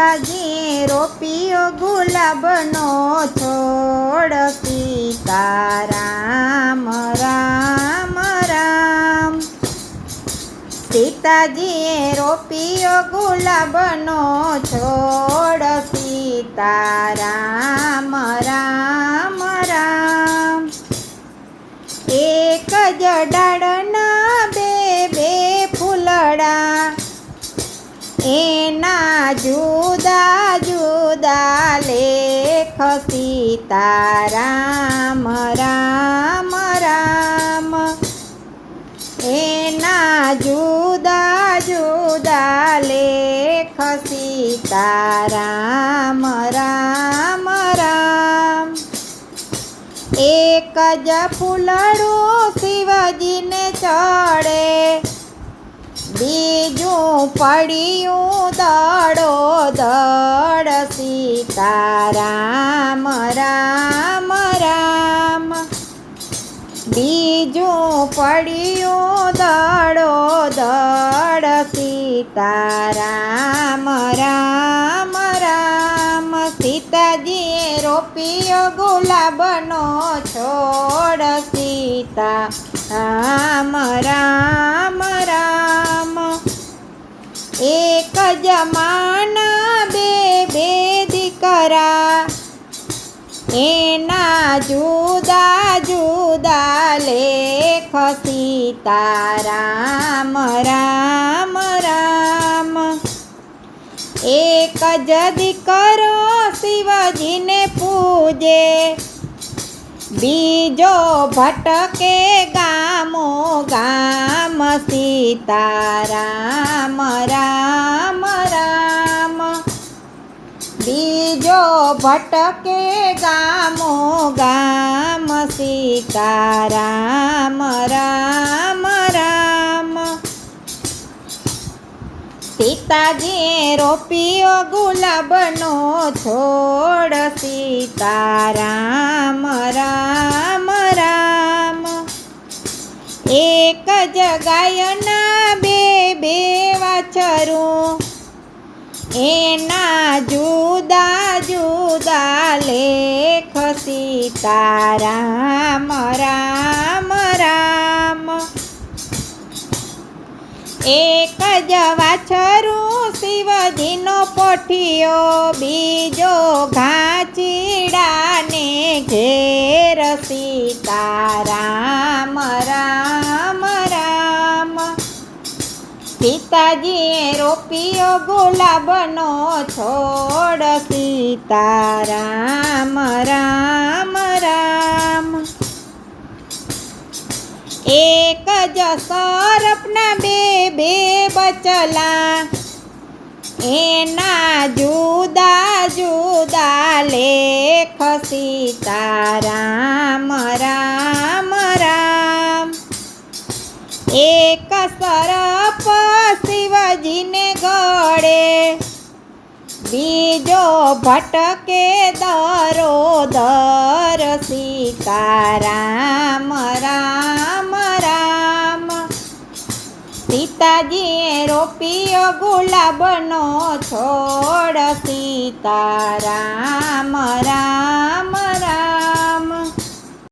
સીતાજી રોપિયો ગુલાબનો છોડ સીતારામ, રામ રામ. સીતાજીએ રોપિયો ગુલાબનો છોડ સીતારામ, રામ રામ. એક જ ડાળના એના જુદા જુદા લેખ સીતારામ, રામ રામ. એના જુદા જુદા લેખ સીતારામ, રામ રામ. એક જ ફૂલડું શિવજીને ચડે બીજું પડ્યું દડો દડ સીતારામ, રામ રામ. બીજું પડ્યું દડો દડ સીતારામ, રામ રામ. સીતાજીએ રોપિયો ગુલાબનો છોડ સીતા રામ રામ રામ. એક જમાના બે બે દીકરા એના જુદા જુદા લેખ સીતારામ રામ રામ. એક જ દીકરો શિવજીને પૂજે. બીજો ભટકે ગામો ગામ સીતારામ રામ રામ. બીજો ભટકે ગામો ગામ સીતારામ રામ સીતાજીએ રોપિયો ગુલાબનો છોડ, સીતારામ, રામ રામ. એક જ ગાયના બે બે વાછરું એના જુદા જુદા લેખ, સીતારામ રામ રામ. એક જ વાછરું શિવજીનો પોઠિયો, બીજો ઘાચીડાને ઘેર સીતારામ, રામ રામ. સીતાજીએ રોપિયો ગુલાબનો છોડ, સીતારામ રામ રામ એક જ સરપના બે બે બચલા. એના જુદા જુદા લેખ સીતારામ, રામ રામ. એક સરપ શિવજીને ગળે. બીજો ભટકે દરો દર સીતારામ સીતાજીએ રોપિયો ગુલાબનો છોડ સીતારામ રામ.